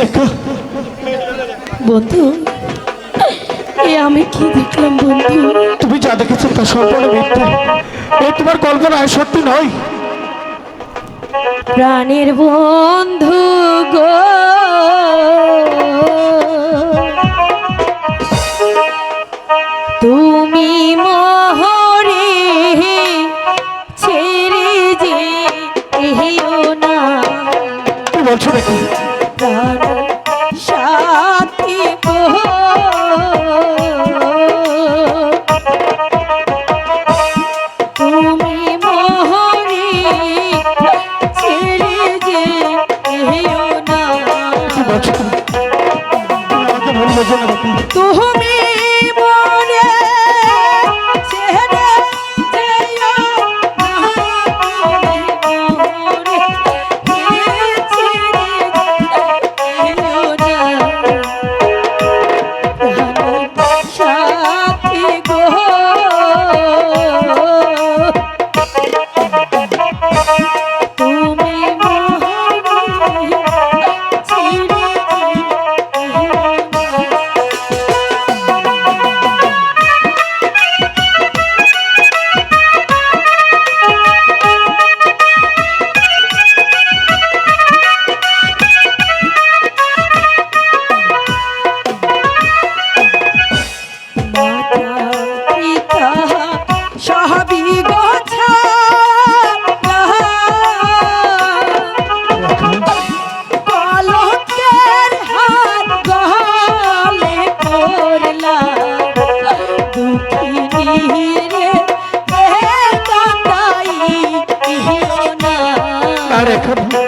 দেখো। বন্ধু এ আমি কি দেখলাম বন্ধু? তুমি যা দেখেছ তা সম্পূর্ণ মিথ্যা। এ তোমার কল্পনায় সত্যি নয়। প্রাণের বন্ধু গো। Da. আর এখন